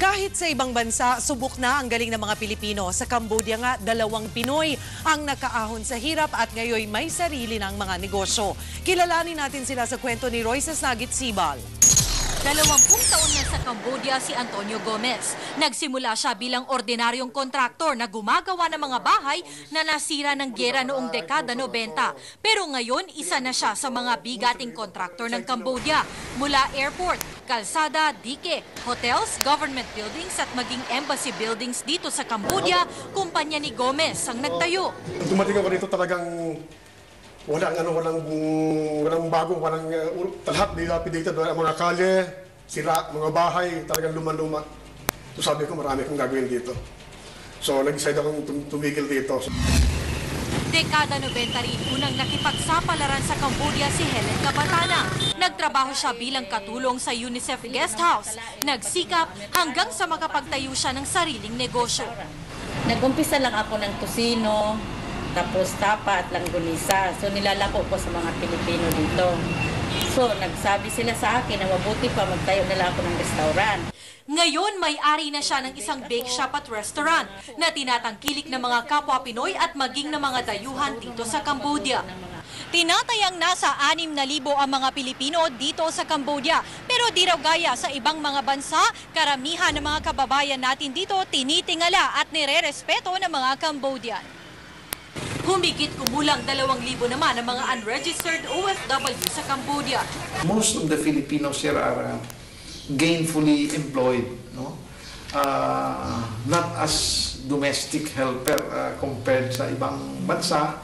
Kahit sa ibang bansa, subok na ang galing ng mga Pilipino. Sa Cambodia nga, dalawang Pinoy ang nakaahon sa hirap at ngayon may sarili ng mga negosyo. Kilalanin natin sila sa kwento ni Royce Nagit Sibal. Dalawampung taon na sa Cambodia si Antonio Gomez. Nagsimula siya bilang ordinaryong kontraktor na gumagawa ng mga bahay na nasira ng gera noong dekada 90. Pero ngayon, isa na siya sa mga bigating kontraktor ng Cambodia. Mula airport, kalsada, dike, hotels, government buildings at maging embassy buildings dito sa Cambodia, kumpanya ni Gomez ang nagtayo. Dumating ako dito talagang walang ano, walang walang bago, walang uh, lahat dilapidated, ang mga kalye, sira, mga bahay, talagang luma-luma. So sabi ko, marami akong gagawin dito. So nag-decide akong tum- tumigil dito. So, Dekada 90 rin unang nakipagsapalaran sa Cambodia si Helen Kabatana. Nagtrabaho siya bilang katulong sa UNICEF Guest House. Nagsikap hanggang sa makapagtayo siya ng sariling negosyo. Nag-umpisa lang ako ng tusino, tapos tapa at langgunisa. So nilalako ko sa mga Pilipino dito. So nagsabi sila sa akin na mabuti pa magtayo nila ako ng restaurant. Ngayon, may-ari na siya ng isang bake shop at restaurant na tinatangkilik ng mga kapwa Pinoy at maging ng mga dayuhan dito sa Cambodia. Tinatayang nasa 6,000 ang mga Pilipino dito sa Cambodia. Pero di raw gaya sa ibang mga bansa, karamihan ng mga kababayan natin dito tinitingala at nire-respeto ng mga Cambodian. Humigit kumulang 2,000 naman ang mga unregistered OFW sa Cambodia. most of the Filipinos here are uh, gainfully employed, no? Uh, not as domestic helper uh, compared sa ibang bansa,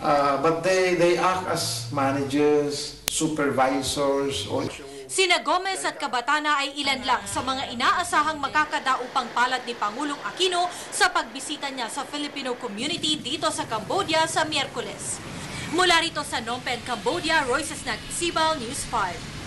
uh, but they they act as managers, supervisors, or Sina Gomez at Kabatana ay ilan lang sa mga inaasahang makakadaupang palad ni Pangulong Aquino sa pagbisita niya sa Filipino community dito sa Cambodia sa Miyerkules. Mula rito sa Phnom Penh, Cambodia, Royce Snagsibal, News 5.